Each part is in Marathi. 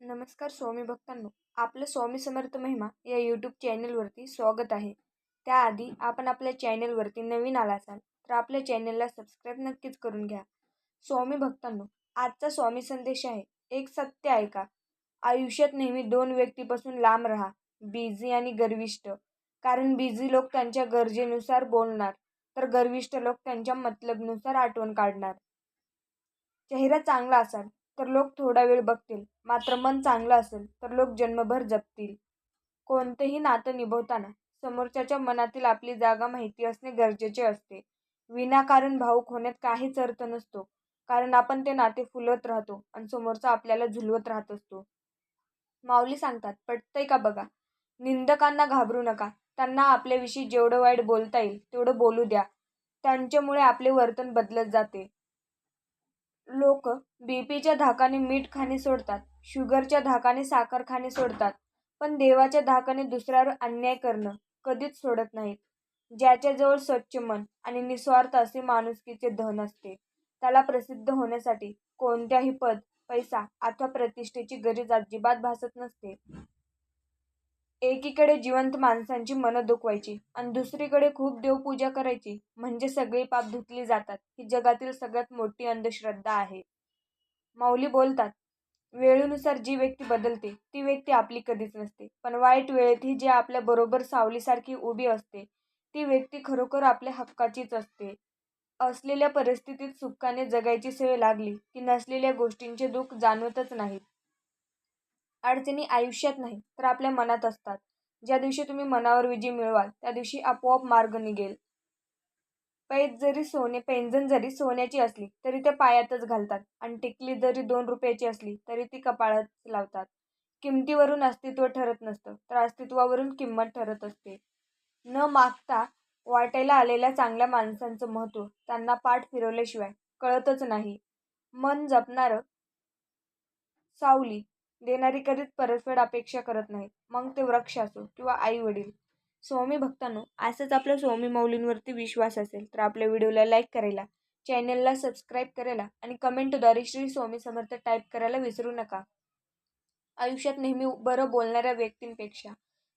नमस्कार स्वामी भक्तांनो आपलं स्वामी समर्थ महिमा या यूट्यूब चॅनलवरती स्वागत आहे. त्याआधी आपण आपल्या चॅनलवरती नवीन आला असाल तर आपल्या चॅनलला सबस्क्राईब नक्कीच करून घ्या. स्वामी भक्तांनो आजचा स्वामी संदेश आहे एक सत्य ऐका. आयुष्यात नेहमी दोन व्यक्तीपासून लांब राहा बिझी आणि गर्विष्ट कारण बिझी लोक त्यांच्या गरजेनुसार बोलणार तर गर्विष्ट लोक त्यांच्या मतलबनुसार आठवण काढणार. चेहरा चांगला असाल तर लोक थोडा वेळ बघतील. मात्र मन चांगलं असेल तर लोक जन्मभर जपतील. कोणतंही नातं निभवताना समोरच्याच्या मनातील आपली जागा माहिती असणे गरजेचे असते. विनाकारण भाऊक होण्यात काहीच अर्थ नसतो. कारण आपण ते नाते फुलवत राहतो आणि समोरचा आपल्याला झुलवत राहत असतो. माऊली सांगतात पटतंय का बघा? निंदकांना घाबरू नका. त्यांना आपल्याविषयी जेवढं वाईट बोलता येईल तेवढं बोलू द्या. त्यांच्यामुळे आपले वर्तन बदलत जाते. लोक बीपीच्या धाकाने मीठ खाणे सोडतात शुगरच्या धाकाने साखर खाणे सोडतात पण देवाच्या धाकाने दुसऱ्यावर अन्याय करणं कधीच सोडत नाहीत ज्याच्याजवळ स्वच्छ मन आणि निस्वार्थ असे माणुसकीचे धन असते त्याला प्रसिद्ध होण्यासाठी कोणत्याही पद पैसा अथवा प्रतिष्ठेची गरज अजिबात भासत नसते. एकीकडे जिवंत माणसांची मनं दुखवायची आणि दुसरीकडे खूप देवपूजा करायची म्हणजे सगळी पाप धुतली जातात. ही जगातील सगळ्यात मोठी अंधश्रद्धा आहे. माऊली बोलतात वेळेनुसार जी व्यक्ती बदलते ती व्यक्ती आपली कधीच नसते. पण वाईट वेळेतही जी आपल्या बरोबर सावलीसारखी उभी असते ती व्यक्ती खरोखर आपल्या हक्काचीच असते. असलेल्या परिस्थितीत सुखाने जगायची सवय लागली की नसलेल्या गोष्टींचे दुःख जाणवतच नाहीत. अडचणी आयुष्यात नाही तर आपल्या मनात असतात. ज्या दिवशी तुम्ही मनावर विजय मिळवाल त्या दिवशी आपोआप मार्ग निघेल. पैज जरी सोने पैंजण जरी सोन्याची असली तरी ते पायातच घालतात. आणि टिकली जरी दोन रुपयाची असली तरी ती कपाळात लावतात. किमतीवरून अस्तित्व ठरत नसतं तर अस्तित्वावरून किंमत ठरत असते. न मागता वाटायला आलेल्या चांगल्या माणसांचं महत्त्व त्यांना पाठ फिरवल्याशिवाय कळतच नाही. मन जपणारं सावली देणारी कधीच परतफेड अपेक्षा करत नाहीत. मग ते वृक्ष असो किंवा आई वडील स्वामी भक्तांनो असंच आपल्या स्वामी माऊलींवरती विश्वास असेल तर आपल्या व्हिडिओला लाईक करायला चॅनलला सबस्क्राईब करायला आणि कमेंटद्वारे श्री स्वामी समर्थ टाईप करायला विसरू नका. आयुष्यात नेहमी बरं बोलणाऱ्या व्यक्तींपेक्षा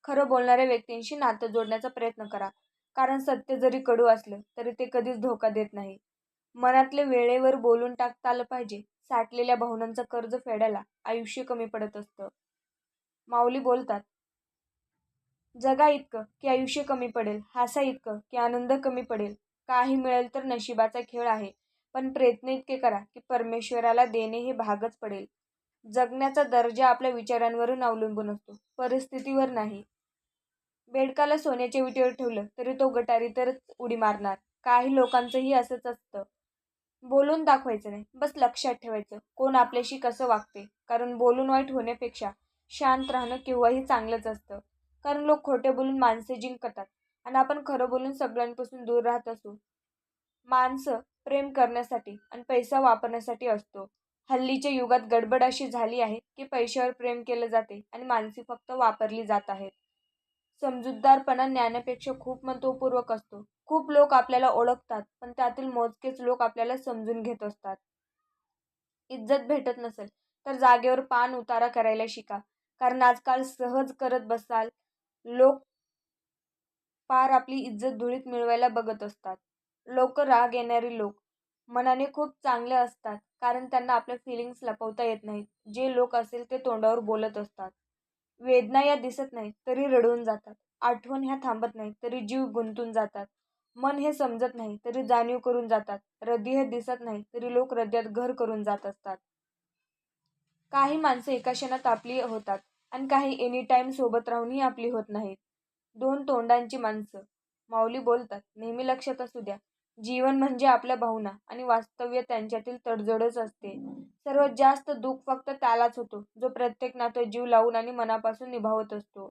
खरं बोलणाऱ्या व्यक्तींशी नातं जोडण्याचा प्रयत्न करा. कारण सत्य जरी कडू असलं तरी ते कधीच धोका देत नाही. मनातले वेळेवर बोलून टाकता आलं पाहिजे. साठलेल्या भावनांचं कर्ज फेडायला आयुष्य कमी पडत असतं. माऊली बोलतात जगा इतकं की आयुष्य कमी पडेल हासा इतकं की आनंद कमी पडेल. काही मिळेल तर नशिबाचा खेळ आहे पण प्रयत्न इतके करा की परमेश्वराला देणे हे भागच पडेल. जगण्याचा दर्जा आपल्या विचारांवरून अवलंबून असतो परिस्थितीवर नाही. बेडकाला सोन्याच्या विटेवर ठेवलं तरी तो गटारीतच उडी मारणार. काही लोकांचंही असंच असतं. बोलून दाखवायचं नाही. बस लक्षात ठेवायचं. कोण आपल्याशी कसं वागते कारण बोलून वाईट होण्यापेक्षा शांत राहणं केव्हाही चांगलंच असतं. कारण लोक खोटे बोलून माणसे जिंकतात आणि आपण खरं बोलून सगळ्यांपासून दूर राहत असू. माणसं प्रेम करण्यासाठी आणि पैसा वापरण्यासाठी असतो. हल्लीच्या युगात गडबड अशी झाली आहे की पैशावर प्रेम केलं जाते आणि माणसे फक्त वापरली जात आहेत. समजूतदारपणा ज्ञानापेक्षा खूप महत्त्वपूर्वक असतो. खूप लोक आपल्याला ओळखतात पण त्यातील मोजकेच लोक आपल्याला समजून घेत असतात. इज्जत भेटत नसेल तर जागेवर पान उतारा करायला शिका. कारण आजकाल सहज करत बसाल लोक पार आपली इज्जत धुळीत मिळवायला बघत असतात. लोक राग येणारे लोक. मनाने खूप चांगले असतात कारण त्यांना आपल्या फिलिंग्स लपवता येत नाहीत. जे लोक असेल ते तोंडावर बोलत असतात. वेदना या दिसत नाहीत तरी रडून जातात. आठवण ह्या थांबत नाहीत तरी जीव गुंतून जातात. मन हे समजत नाही तरी जाणीव करून जातात. हृदय हे दिसत नाही तरी लोक हृदयात घर करून जात असतात. काही माणसं एका क्षणात आपली होतात आणि काही एनी टाईम सोबत राहूनही आपली होत नाहीत. दोन तोंडांची माणसं. माऊली बोलतात नेहमी लक्षात असू द्या. जीवन म्हणजे आपल्या भावना आणि वास्तव्य त्यांच्यातील तडजोडच असते. सर्वात जास्त दुःख फक्त त्यालाच होतो जो प्रत्येक नातं जीव लावून आणि मनापासून निभावत असतो.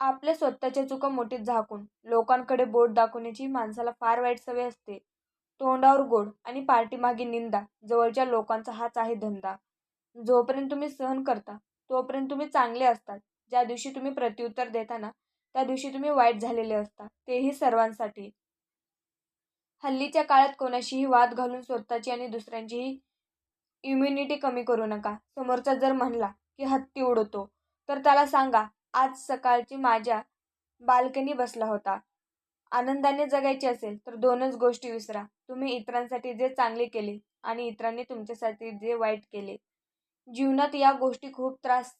आपल्या स्वतःच्या चुका मोठीत झाकून लोकांकडे बोट दाखवण्याची माणसाला फार वाईट सवय असते. तोंडावर गोड आणि पार्टीमागे निंदा जवळच्या लोकांचा हाच आहे धंदा. जोपर्यंत तुम्ही सहन करता तोपर्यंत तुम्ही चांगले असतात. ज्या दिवशी तुम्ही प्रत्युत्तर देताना त्या दिवशी तुम्ही वाईट झालेले असता. तेही सर्वांसाठी. हल्लीच्या काळात कोणाशीही वाद घालून स्वतःची आणि दुसऱ्यांचीही इम्युनिटी कमी करू नका. समोरचा जर म्हणला की हत्ती उडवतो तर त्याला सांगा आज सकाळची माझ्या बाल्कनी बसला होता. आनंदाने जगायचे असेल तर दोनच गोष्टी विसरा. तुम्ही इतरांसाठी जे चांगले केले आणि इतरांनी तुमच्यासाठी जे वाईट केले. जीवनात या गोष्टी खूप त्रास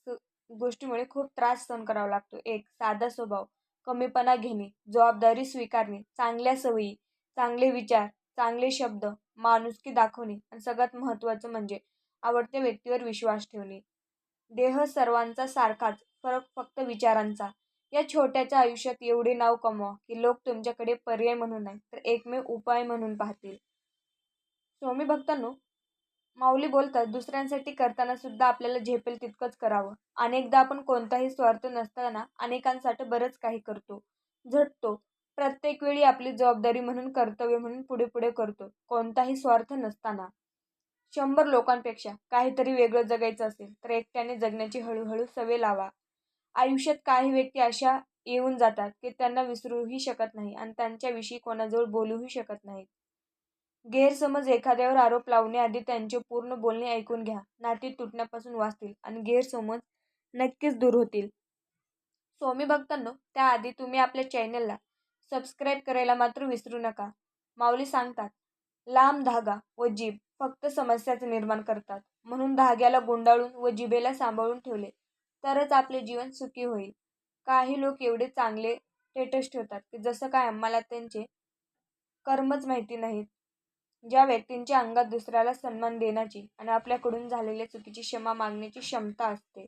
गोष्टीमुळे खूप त्रास सहन करावा लागतो. एक साधा स्वभाव. कमीपणा घेणे. जबाबदारी स्वीकारणे. चांगल्या सवयी. चांगले विचार. चांगले शब्द. माणुसकी दाखवणे. आणि सगळ्यात महत्त्वाचं म्हणजे आवडत्या व्यक्तीवर विश्वास ठेवणे. देह सर्वांचा सारखाच. फरक फक्त विचारांचा. या छोट्याच्या आयुष्यात एवढे नाव कमवा की लोक तुमच्याकडे पर्याय म्हणून नाही तर एकमेव उपाय म्हणून पाहतील. स्वामी भक्तांनो माऊली बोलतात दुसऱ्यांसाठी करताना सुद्धा आपल्याला झेपेल तितकंच करावं. अनेकदा आपण कोणताही स्वार्थ नसताना अनेकांसाठी बरंच काही करतो. झटतो. प्रत्येक वेळी आपली जबाबदारी म्हणून कर्तव्य म्हणून पुढे पुढे करतो. कोणताही स्वार्थ नसताना. शंभर लोकांपेक्षा काहीतरी वेगळं जगायचं असेल तर एकट्याने जगण्याची हळूहळू सवय लावा. आयुष्यात काही व्यक्ती अशा येऊन जातात की त्यांना विसरूही शकत नाही आणि त्यांच्याविषयी कोणाजवळ बोलूही शकत नाहीत. गैरसमज एखाद्यावर आरोप लावण्याआधी त्यांचे पूर्ण बोलणे ऐकून घ्या. नाती तुटण्यापासून वाचतील आणि गैरसमज नक्कीच दूर होतील. स्वामी भक्तांनो त्याआधी तुम्ही आपल्या चॅनलला सबस्क्राईब करायला मात्र विसरू नका. माऊली सांगतात लांब धागा व जीभ फक्त समस्याच निर्माण करतात. म्हणून धाग्याला गुंडाळून व जिभेला सांभाळून ठेवले. तरच आपले जीवन सुखी होईल. काही लोक एवढे चांगले स्टेटस ठेवतात की जसं काय आम्हाला त्यांचे कर्मच माहिती नाहीत. ज्या व्यक्तींच्या अंगात दुसऱ्याला सन्मान देण्याची आणि आपल्याकडून झालेल्या चुकीची क्षमा मागण्याची क्षमता असते.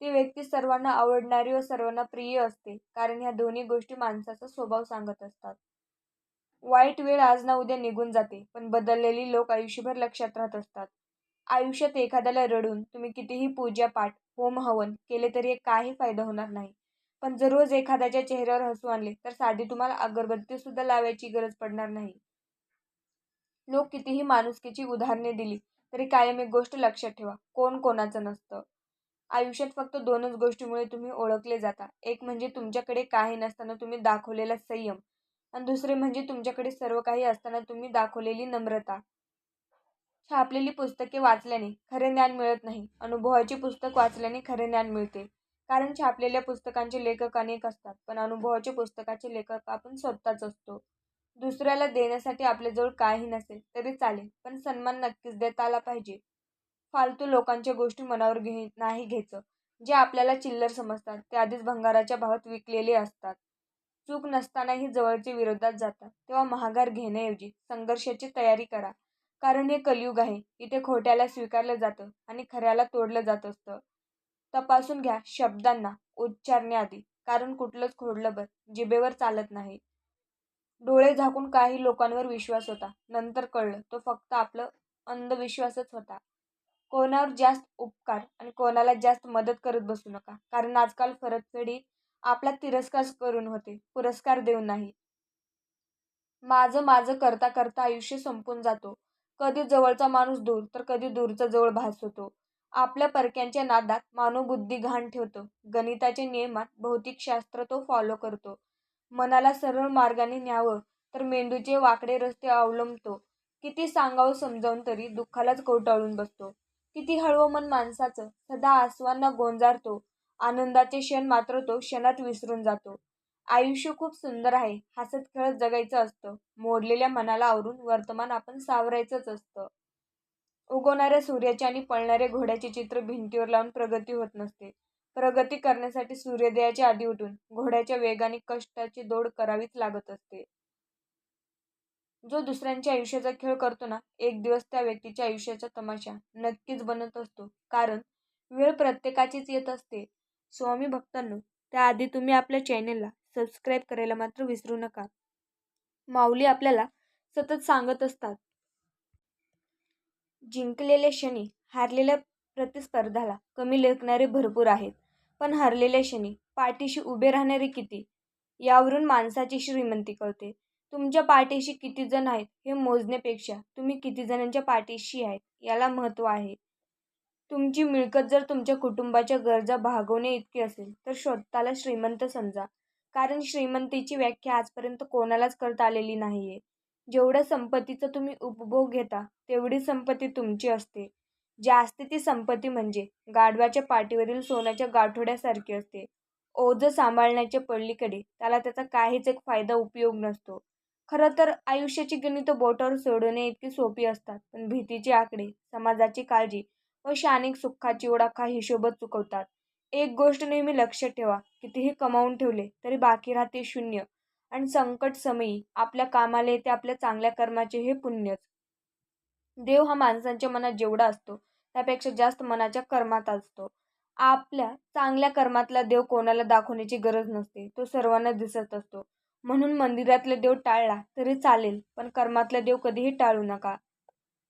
ती व्यक्ती सर्वांना आवडणारी व सर्वांना प्रिय असते कारण ह्या दोन्ही गोष्टी माणसाचा स्वभाव सांगत असतात. वाईट वेळ आज ना उद्या निघून जाते पण बदललेली लोक आयुष्यभर लक्षात राहत असतात. आयुष्यात एखाद्याला रडून तुम्ही कितीही पूजा पाठ होम हवन केले तरी काही फायदा होणार नाही. पण जर रोज एखाद्याच्या चेहऱ्यावर हसू आणले तर साधी तुम्हाला अगरबत्ती सुद्धा लावायची गरज पडणार नाही. लोक कितीही माणुसकीची उदाहरणे दिली तरी कायम एक गोष्ट लक्षात ठेवा कोण कोणाचं नसतं. आयुष्यात फक्त दोनच गोष्टीमुळे तुम्ही ओळखले जाता. एक म्हणजे तुमच्याकडे काही नसताना तुम्ही दाखवलेला संयम. आणि दुसरे म्हणजे तुमच्याकडे सर्व काही असताना तुम्ही दाखवलेली नम्रता. छापलेली पुस्तके वाचल्याने खरे ज्ञान मिळत नाही. अनुभवाची पुस्तक वाचल्याने खरे ज्ञान मिळते. कारण छापलेल्या पुस्तकांचे लेखक अनेक असतात पण अनुभवाच्या पुस्तकाचे लेखक आपण स्वतःच असतो. दुसऱ्याला देण्यासाठी आपल्याजवळ काही नसेल तरी चालेल पण सन्मान नक्कीच देता आला पाहिजे. फालतू लोकांच्या गोष्टी मनावर घे नाही घ्यायचं. जे आपल्याला चिल्लर समजतात ते आधीच भंगाराच्या भावात विकलेले असतात. चूक नसतानाही जवळचे विरोधात जातात. तेव्हा महागार घेण्याऐवजी संघर्षाची तयारी करा. कारण हे कलियुग आहे. इथे खोट्याला स्वीकारलं जातं आणि खऱ्याला तोडलं जात असतं. तपासून घ्या शब्दांना उच्चारण्याआधी. कारण कुठलंच खोडलं बर जिभेवर चालत नाही. डोळे झाकून काही लोकांवर विश्वास होता. नंतर कळलं तो फक्त आपलं अंधविश्वासच होता. कोणावर जास्त उपकार आणि कोणाला जास्त मदत करत बसू नका. कारण आजकाल परतफेडी आपला तिरस्कार करून होते. पुरस्कार देऊन नाही. माझं माझं करता करता आयुष्य संपून जातो. कधी जवळचा माणूस दूर तर कधी दूरचा जवळ भास होतो. आपल्या परक्यांच्या नादात मानव बुद्धी घाण ठेवतो. गणिताच्या नियमात भौतिकशास्त्र तो फॉलो करतो. मनाला सरळ मार्गाने न्यावं तर मेंदूचे वाकडे रस्ते अवलंबतो. किती सांगावं समजावून तरी दुःखालाच कोटाळून बसतो. किती हळवं मन माणसाचं सदा आसवांना गोंजारतो. आनंदाचे क्षण मात्र तो क्षणात विसरून जातो. आयुष्य खूप सुंदर आहे. हसत खेळत जगायचं असतं. मोडलेल्या मनाला आवरून वर्तमान आपण सावरायचंच असतं. उगवणाऱ्या सूर्याचे आणि पळणाऱ्या घोड्याचे चित्र भिंतीवर लावून प्रगती होत नसते. प्रगती करण्यासाठी सूर्योदयाच्या आधी उठून घोड्याच्या वेगाने कष्टाची दौड करावीच लागत असते. जो दुसऱ्यांच्या आयुष्याचा खेळ करतो ना एक दिवस त्या व्यक्तीच्या आयुष्याचा तमाशा नक्कीच बनत असतो. कारण वेळ प्रत्येकाचीच येत असते. स्वामी भक्तांनो त्याआधी तुम्ही आपल्या चॅनेलला सबस्क्राईब करायला मात्र विसरू नका. माऊली आपल्याला सतत सांगत असतात. जिंकलेल्या क्षणी हारलेल्या प्रतिस्पर्धाला कमी लेखणारे भरपूर आहेत. पण हरलेल्या क्षणी पाठीशी उभे राहणारे किती? यावरून माणसाची श्रीमंती कळते. तुमच्या पाठीशी किती जण आहेत हे मोजण्यापेक्षा तुम्ही किती जणांच्या पाठीशी आहेत याला महत्त्व आहे. तुमची मिळकत जर तुमच्या कुटुंबाच्या गरजा भागवणे इतकी असेल तर स्वतःला श्रीमंत समजा. कारण श्रीमंतीची व्याख्या आजपर्यंत कोणालाच करता आलेली नाही आहे जेवढ्या संपत्तीचा तुम्ही उपभोग घेता तेवढी संपत्ती तुमची असते. जास्त ती संपत्ती म्हणजे गाढवाच्या पाठीवरील सोन्याच्या गाठोड्यासारखी असते. ओझं सांभाळण्याच्या पडलीकडे त्याला त्याचा काहीच एक फायदा उपयोग नसतो. खरं तर आयुष्याची गणितं बोटावर सोडवणे इतकी सोपी असतात पण भीतीचे आकडे समाजाची काळजी व शानिक सुखाची ओळखा हिशोबत चुकवतात. एक गोष्ट नेहमी लक्षात ठेवा कितीही कमावून ठेवले तरी बाकी राहते शून्य. आणि संकट समयी आपल्या कामाला येते आपल्या चांगल्या कर्माचे हे पुण्यच. देव हा माणसांच्या मनात जेवढा असतो त्यापेक्षा जास्त मनाच्या कर्मात असतो. आपल्या चांगल्या कर्मातला देव कोणाला दाखवण्याची गरज नसते तो सर्वांना दिसत असतो. म्हणून मंदिरातला देव टाळला तरी चालेल पण कर्मातला देव कधीही टाळू नका.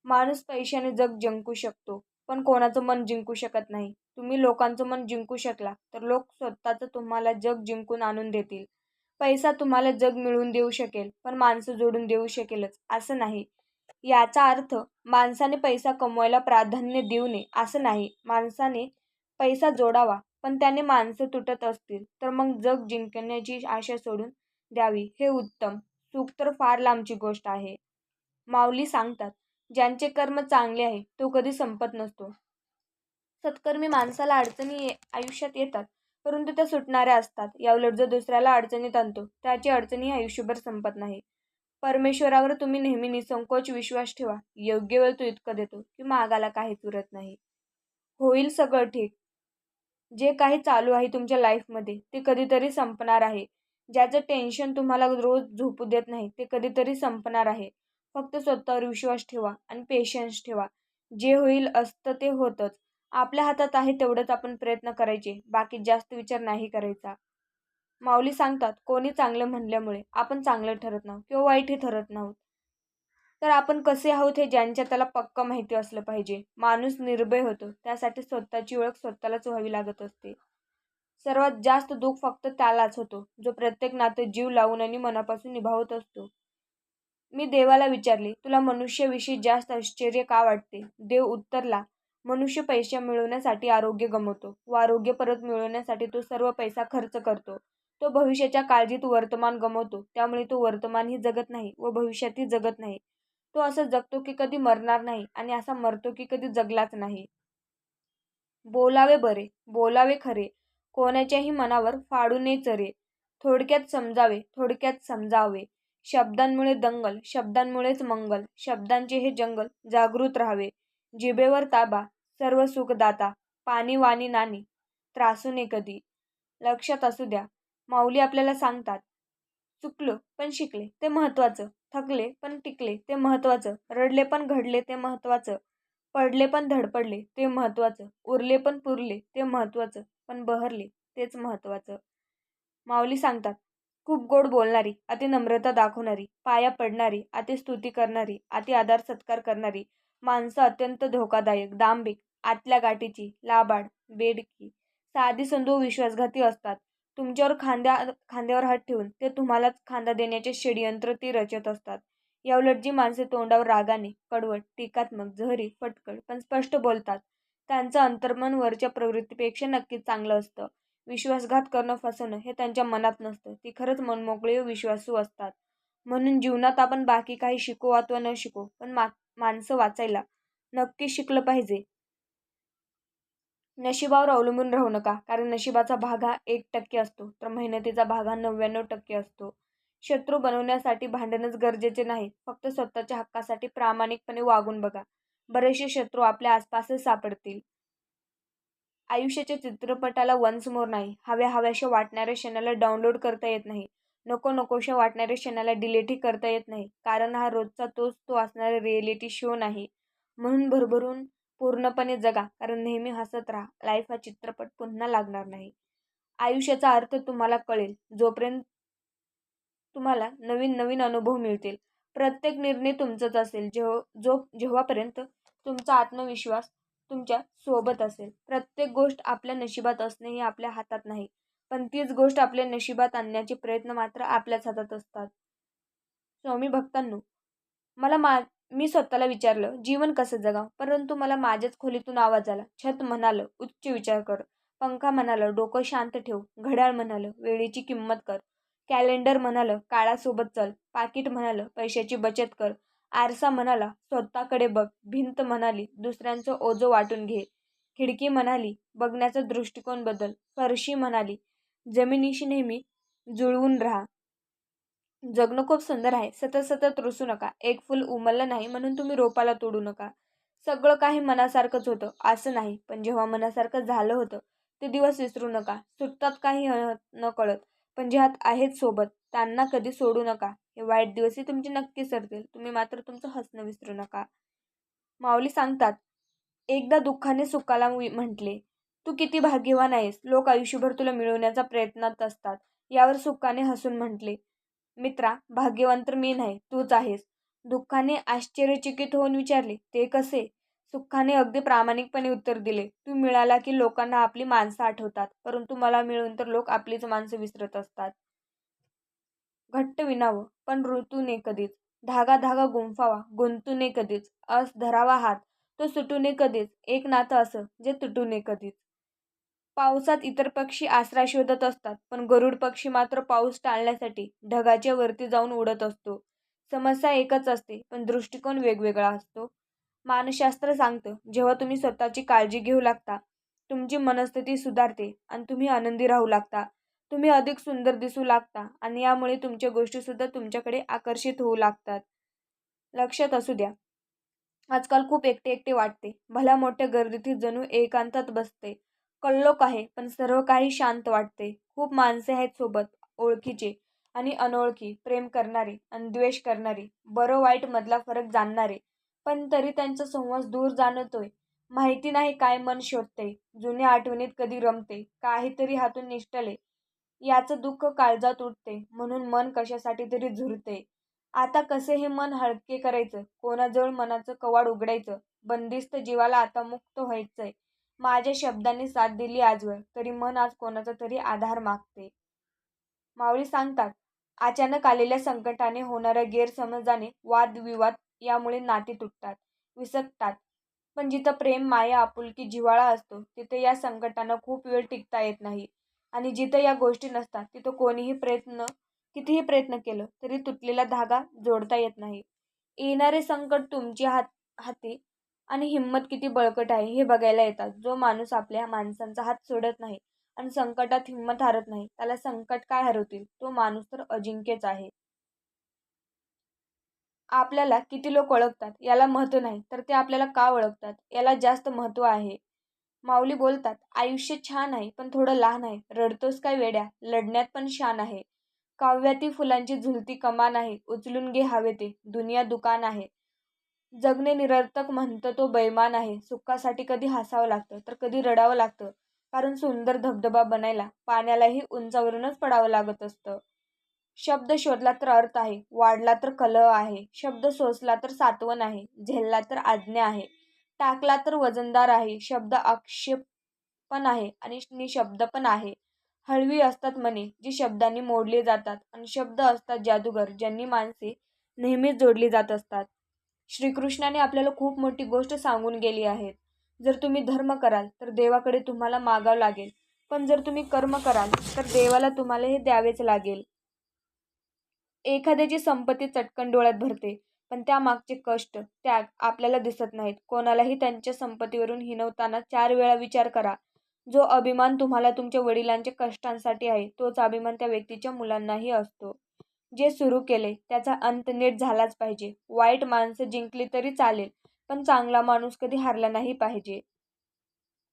माणूस पैशाने जग जिंकू शकतो. पण कोणाचं मन जिंकू शकत नाही. तुम्ही लोकांचं मन जिंकू शकला तर लोक स्वतःचं तुम्हाला जग जिंकून आणून देतील. पैसा तुम्हाला जग मिळवून देऊ शकेल पण माणसं जोडून देऊ शकेलच असं नाही. याचा अर्थ माणसाने पैसा कमवायला प्राधान्य देऊ नये असं नाही. माणसाने पैसा जोडावा पण त्याने माणसं तुटत असतील तर मग जग जिंकण्याची आशा सोडून द्यावी हे उत्तम. सुख तर फार लांबची गोष्ट आहे. माऊली सांगतात ज्यांचे कर्म चांगले आहे तो कधी संपत नसतो. सत्कर्मी माणसाला अडचणी आयुष्यात येतात परंतु त्या सुटणाऱ्या असतात. याउलट जो दुसऱ्याला अडचणीत आणतो त्याची अडचणी आयुष्यभर संपत नाही. परमेश्वरावर तुम्ही नेहमी निसंकोच विश्वास ठेवा. योग्य वेळ तो इतकं देतो की मागाला काहीच उरत नाही. होईल सगळं ठीक. जे काही चालू आहे तुमच्या लाईफमध्ये ते कधीतरी संपणार आहे. ज्याचं टेन्शन तुम्हाला रोज झोपू देत नाही ते कधीतरी संपणार आहे. फक्त स्वतःवर विश्वास ठेवा आणि पेशन्स ठेवा. जे होईल असतं ते होतंच. आपल्या हातात आहे तेवढंच आपण प्रयत्न करायचे. बाकी जास्त विचार नाही करायचा. माऊली सांगतात कोणी चांगलं म्हणल्यामुळे आपण चांगलं ठरत नाहोत किंवा वाईटही ठरत नाहोत. तर आपण कसे आहोत हे ज्यांच्या त्याला पक्क माहिती असलं पाहिजे. माणूस निर्भय होतो. त्यासाठी स्वतःची ओळख स्वतःलाच व्हावी लागत असते. सर्वात जास्त दुःख फक्त त्यालाच होतो. जो प्रत्येक नातं जीव लावून आणि मनापासून निभावत असतो. मी देवाला विचारले तुला मनुष्याविषयी जास्त आश्चर्य का वाटते? देव उत्तरला मनुष्य पैसे मिळवण्यासाठी आरोग्य गमवतो व आरोग्य परत मिळवण्यासाठी तो सर्व पैसा खर्च करतो. तो भविष्याच्या काळजीत वर्तमान गमवतो त्यामुळे तो वर्तमानही जगत नाही व भविष्यातही जगत नाही. तो असं जगतो की कधी मरणार नाही आणि असा मरतो की कधी जगलाच नाही. बोलावे बरे बोलावे खरे कोणाच्याही मनावर फाडू नये चरे. थोडक्यात समजावे थोडक्यात समजावे. शब्दांमुळे दंगल शब्दांमुळेच मंगल शब्दांचे हे जंगल जागृत राहावे. जिभेवर ताबा सर्व सुखदाता पाणी वाणी नाणी त्रासूने कधी लक्षात असू द्या माऊली आपल्याला सांगतात चुकलो पण शिकले ते महत्त्वाचं थकले पण टिकले ते महत्त्वाचं रडले पण घडले ते महत्त्वाचं पडले पण धडपडले ते महत्त्वाचं उरले पण पुरले ते महत्त्वाचं पण बहरले तेच महत्त्वाचं. माऊली सांगतात खूप गोड बोलणारी अति नम्रता दाखवणारी पाया पडणारी अति स्तुती करणारी अति आदर सत्कार करणारी माणसं अत्यंत धोकादायक दांभिक आतल्या गाठीची लाबाड बेडकी साधी संधू विश्वासघाती असतात. तुमच्यावर खांद्या खांद्यावर हात ठेवून ते तुम्हालाच खांदा देण्याचे षडयंत्र ती रचत असतात. याउलट जी माणसे तोंडावर रागाने कडवट टीकात्मक जहरी फटकड पण स्पष्ट बोलतात. त्यांचं अंतर्मन वरच्या प्रवृत्तीपेक्षा नक्कीच चांगलं असतं. विश्वासघात करणं फसवणं हे त्यांच्या मनात नसतं. ती खरंच मनमोकळी व विश्वासू असतात. म्हणून जीवनात आपण बाकी काही शिको अथवा न शिको पण मा माणसं वाचायला नक्की शिकलं पाहिजे. नशिबावर अवलंबून राहू नका कारण नशिबाचा भाग हा एक टक्के असतो तर मेहनतीचा भाग हा नव्याण्णव टक्के असतो. शत्रू बनवण्यासाठी भांडणच गरजेचे नाही फक्त स्वतःच्या हक्कासाठी प्रामाणिकपणे वागून बघा. बरेचसे शत्रू आपल्या आसपासच सापडतील. आयुष्याच्या चित्रपटाला वन्समोर नाही. हव्या हव्याशा वाटणाऱ्या क्षणाला डाउनलोड करता येत नाही. नको नकोशा वाटणाऱ्या क्षणाला डिलीटही करता येत नाही. कारण हा रोजचा तोच तो असणारा रिएलिटी शो नाही. म्हणून भरभरून पूर्णपणे जगा. कारण नेहमी हसत राहा. लाईफ हा चित्रपट पुन्हा लागणार नाही. आयुष्याचा अर्थ तुम्हाला कळेल. जोपर्यंत तुम्हाला नवीन नवीन अनुभव मिळतील. प्रत्येक निर्णय तुमचाच असेल. जेव्हा जो जेव्हापर्यंत तुमचा आत्मविश्वास तुमच्यासोबत असेल. प्रत्येक गोष्ट आपल्या नशिबात असणे हे आपल्या हातात नाही. पण तीच गोष्ट आपल्या नशिबात आणण्याचे प्रयत्न मात्र आपल्याच हातात असतात. स्वामी भक्तांनो मला मा मी स्वतःला विचारलं जीवन कसं जगाव? परंतु मला माझ्याच खोलीतून आवाज आला. छत म्हणालं उच्च विचार कर. पंखा म्हणालं डोकं शांत ठेव. घड्याळ म्हणालं वेळेची किंमत कर. कॅलेंडर म्हणालं काळासोबत चल. पाकिट म्हणालं पैशाची बचत कर. आरसा म्हणाला स्वतःकडे बघ. भिंत म्हणाली दुसऱ्यांचं ओझं वाटून घे. खिडकी म्हणाली बघण्याचा दृष्टिकोन बदल. फरशी म्हणाली जमिनीशी नेहमी जुळवून राहा. जगणं खूप सुंदर आहे. सतत सतत रुसू नका. एक फुल उमललं नाही म्हणून तुम्ही रोपाला तोडू नका. सगळं काही मनासारखंच होतं. असं नाही. पण जेव्हा मनासारखं झालं होतं ते दिवस विसरू नका. सुटतात काही न कळत. पण जे हात आहेत सोबत त्यांना कधी सोडू नका. हे वाईट दिवसही तुमचे नक्की सरतील तुम्ही मात्र तुमचं हसणं विसरू नका. माऊली सांगतात एकदा दुःखाने सुखाला म्हटले तू किती भाग्यवान आहेस. लोक आयुष्यभर तुला मिळवण्याचा प्रयत्नात असतात. यावर सुखाने हसून म्हटले मित्रा भाग्यवान तर मी नाही तूच आहेस. दुःखाने आश्चर्यचकित होऊन विचारले ते कसे सुखाने अगदी प्रामाणिकपणे उत्तर दिले तू मिळाला की लोकांना आपली माणसं आठवतात परंतु मला मिळून तर लोक आपलीच माणसं विसरत असतात. घट्ट विनावं. पण ऋतूने कधीच. धागा धागा गुंफावा गुंतूने कधीच. अस धरावा हात तो सुटूने कधीच. एक नातं असं जे तुटूने कधीच. पावसात इतर पक्षी आसरा शोधत असतात पण गरुड पक्षी मात्र पाऊस टाळण्यासाठी ढगाच्या वरती जाऊन उडत असतो. समस्या एकच असते पण दृष्टिकोन वेगवेगळा असतो. मानसशास्त्र सांगतं जेव्हा तुम्ही स्वतःची काळजी घेऊ लागता तुमची मनस्थिती सुधारते आणि तुम्ही आनंदी राहू लागता. तुम्ही अधिक सुंदर दिसू लागता आणि यामुळे तुमच्या गोष्टीसुद्धा तुमच्याकडे आकर्षित होऊ लागतात. लक्षात असू द्या. आजकाल खूप एकटे एकटे वाटते. भल्या मोठ्या गर्दीतील जणू एकांतात बसते. कल्लोक आहे पण सर्व काही शांत वाटते. खूप माणसे आहेत सोबत ओळखीचे आणि अनोळखी प्रेम करणारे आणि द्वेष करणारे. बरं वाईट मधला फरक जाणणारे. पण तरी त्यांचा संवास दूर जाणवतोय माहिती नाही काय मन शोधते. जुन्या आठवणीत कधी रमते. काहीतरी हातून निष्ठले. याचं दुःख काळजात उठते म्हणून मन कशासाठी तरी झुरते. आता कसे हे मन हलके करायचं? कोणाजवळ मनाचं कवाड उघडायचं? बंदिस्त जीवाला आता मुक्त व्हायचंय. माझ्या शब्दांनी साथ दिली आजवर तरी मन आज कोणाचा तरी आधार मागते. मावळी सांगतात अचानक आलेल्या संकटाने होणाऱ्या गैरसमजाने वादविवाद यामुळे नाती तुटतात विसकतात. पण जिथं प्रेम माया आपुलकी जिव्हाळा असतो तिथे या संकटांना खूप वेळ टिकता येत नाही. आणि जिथं या गोष्टी नसतात तिथं कोणीही प्रयत्न कितीही प्रयत्न केलं तरी तुटलेला धागा जोडता येत नाही. येणारे संकट तुमची हात हाती आणि हिंमत किती बळकट आहे हे बघायला येतात. जो माणूस आपल्या माणसांचा हात सोडत नाही आणि संकटात हिंमत हरत नाही त्याला संकट काय हरवतील? तो माणूस तर अजिंक्यच आहे. आपल्याला किती लोक ओळखतात याला महत्त्व नाही तर ते आपल्याला का ओळखतात? याला जास्त महत्त्व आहे. माऊली बोलतात आयुष्य छान आहे पण थोडं लहान आहे. रडतोस काय वेड्या? लढण्यात पण शान आहे. काव्याती फुलांची झुलती कमान आहे. उचलून घे हवे ते. दुनिया दुकान आहे. जगणे निरर्थक म्हणतं तो बैमान आहे. सुखासाठी कधी हसावं लागतं तर कधी रडावं लागतं. कारण सुंदर धबधबा बनायला पाण्यालाही उंचावरूनच पडावं लागत असतं. शब्द शोधला तर अर्थ आहे. वाढला तर कलह आहे. शब्द सोसला तर सात्वन आहे. झेलला तर आज्ञा आहे. टाकला तर वजनदार आहे. शब्द आक्षेप पण आहे आणि निशब्द पण आहे. हळवी असतात मने जी शब्दांनी मोडली जातात आणि शब्द असतात जादूगर ज्यांनी माणसे नेहमीच जोडली जात असतात. श्रीकृष्णाने आपल्याला खूप मोठी गोष्ट सांगून गेली आहेत जर तुम्ही धर्म कराल तर देवाकडे तुम्हाला मागावं लागेल. पण जर तुम्ही कर्म कराल तर देवाला तुम्हाला हे द्यावेच लागेल. एखाद्याची संपत्ती चटकन डोळ्यात भरते. पण त्यामागचे कष्ट त्याग आपल्याला दिसत नाहीत. कोणालाही त्यांच्या संपत्तीवरून हिनवताना चार वेळा विचार करा. जो अभिमान तुम्हाला तुमच्या वडिलांच्या कष्टांसाठी आहे तोच अभिमान त्या व्यक्तीच्या मुलांनाही असतो. जे सुरू केले त्याचा अंत नीट झालाच पाहिजे. वाईट माणसं जिंकली तरी चालेल पण चांगला माणूस कधी हारला नाही पाहिजे.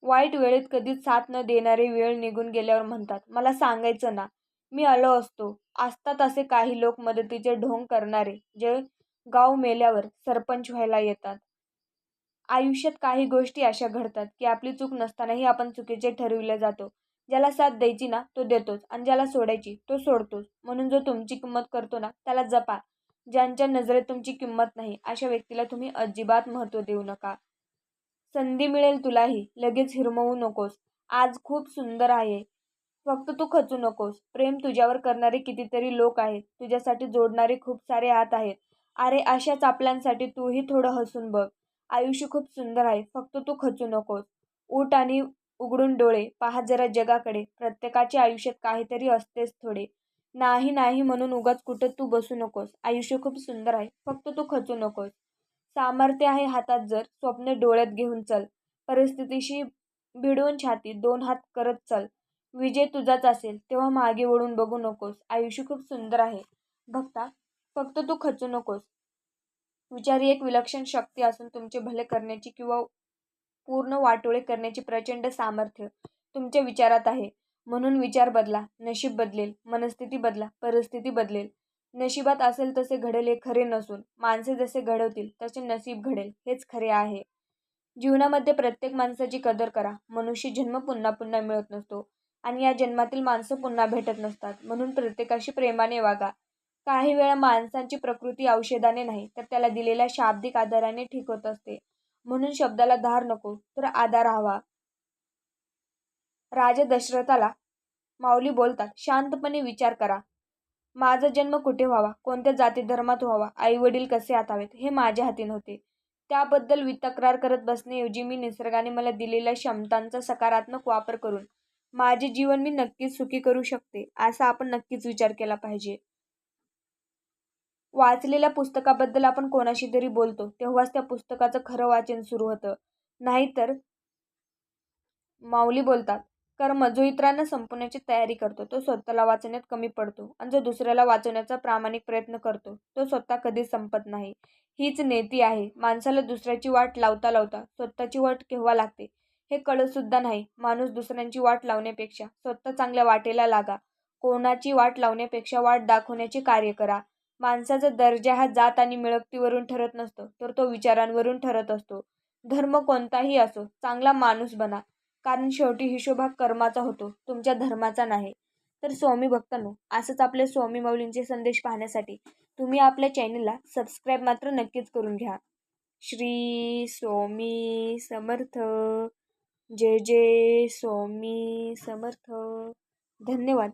वाईट वेळेत कधीच साथ न देणारी वेळ निघून गेल्यावर म्हणतात मला सांगायचं ना मी आलो असतो. असतात असे काही लोक मदतीचे ढोंग करणारे जे गाव मेल्यावर सरपंच व्हायला येतात. आयुष्यात काही गोष्टी अशा घडतात की आपली चूक नसतानाही आपण चुकीचे ठरविले जातो. ज्याला साथ द्यायची ना तो देतोच आणि ज्याला सोडायची तो सोडतोच. म्हणून जो तुमची किंमत करतो ना त्याला जपा. ज्यांच्या नजरेत तुमची किंमत नाही अशा व्यक्तीला तुम्ही अजिबात महत्त्व देऊ नका. संधी मिळेल तुलाही लगेच हिरमवू नकोस. आज खूप सुंदर आहे. फक्त तू खचू नकोस. प्रेम तुझ्यावर करणारे कितीतरी लोक आहेत. तुझ्यासाठी जोडणारे खूप सारे हात आहेत. अरे अशा चापल्यांसाठी तूही थोडं हसून बघ. आयुष्य खूप सुंदर आहे फक्त तू खचू नकोस. ऊट आणि उघडून डोळे पहा जरा जगाकडे. प्रत्येकाच्या आयुष्यात काहीतरी असतेच थोडे. नाही नाही म्हणून उगाच कुठं तू बसू नकोस. आयुष्य खूप सुंदर आहे फक्त तू खचू नकोस. सामर्थ्य आहे हातात जर स्वप्न डोळ्यात घेऊन चल. परिस्थितीशी भिडवून छाती दोन हात करत चल. विजय तुझाच असेल तेव्हा मागे वळून बघू नकोस. आयुष्य खूप सुंदर आहे. बघता फक्त तू खचू नकोस. विचार ही एक विलक्षण शक्ती असून तुमचे भले करण्याची किंवा पूर्ण वाटोळे करण्याची प्रचंड सामर्थ्य तुमच्या विचारात आहे. म्हणून विचार बदला नशीब बदलेल मनस्थिती बदला परिस्थिती बदलेल. नशिबात असेल तसे घडेल हे खरे नसून माणसे जसे घडवतील तसे नशीब घडेल हेच खरे आहे. जीवनामध्ये प्रत्येक माणसाची कदर करा मनुष्य जन्म पुन्हा पुन्हा मिळत नसतो आणि या जन्मातील माणसं पुन्हा भेटत नसतात. म्हणून प्रत्येकाशी प्रेमाने वागा काही वेळा माणसांची प्रकृती औषधाने नाही तर त्याला दिलेल्या शाब्दिक आधाराने ठीक होत असते. म्हणून शब्दाला धार नको तर आधार हवा. राजा दशरथाला माऊली बोलतात शांतपणे विचार करा. माझा जन्म कुठे व्हावा? कोणत्या जाती धर्मात व्हावा? आई वडील कसे हातावेत? हे माझ्या हाती नव्हते. त्याबद्दल वितक्रार करत बसण्याऐवजी मी निसर्गाने मला दिलेल्या क्षमतांचा सकारात्मक वापर करून माझे जीवन मी नक्कीच सुखी करू शकते असा आपण नक्कीच विचार केला पाहिजे. वाचलेल्या पुस्तकाबद्दल आपण कोणाशी तरी बोलतो तेव्हाच त्या पुस्तकाचं खरं वाचन सुरू होतं. नाहीतर माऊली बोलतात कर्म जो इतरांना संपवण्याची तयारी करतो. तो स्वतःला वाचवण्यात कमी पडतो आणि जो दुसऱ्याला वाचवण्याचा प्रामाणिक प्रयत्न करतो तो स्वतः कधीच संपत नाही. हीच नेती आहे. माणसाला दुसऱ्याची वाट लावता लावता स्वतःची वाट केव्हा लागते? हे कळतसुद्धा नाही. माणूस दुसऱ्यांची वाट लावण्यापेक्षा स्वतः चांगल्या वाटेला लागा. कोणाची वाट लावण्यापेक्षा वाट दाखवण्याचे कार्य करा. माणसाचा दर्जा हा जात आणि मिळकतीवरून ठरत नसतो तर तो विचारांवरून ठरत असतो. धर्म कोणताही असो चांगला माणूस बना कारण शेवटी हिशोबा कर्माचा होतो तुमच्या धर्माचा नाही. तर स्वामी भक्तांनो असंच आपले स्वामी माऊलींचे संदेश पाहण्यासाठी तुम्ही आपल्या चॅनलला सबस्क्राईब मात्र नक्कीच करून घ्या. श्री स्वामी समर्थ. जय जय स्वामी समर्थ. धन्यवाद.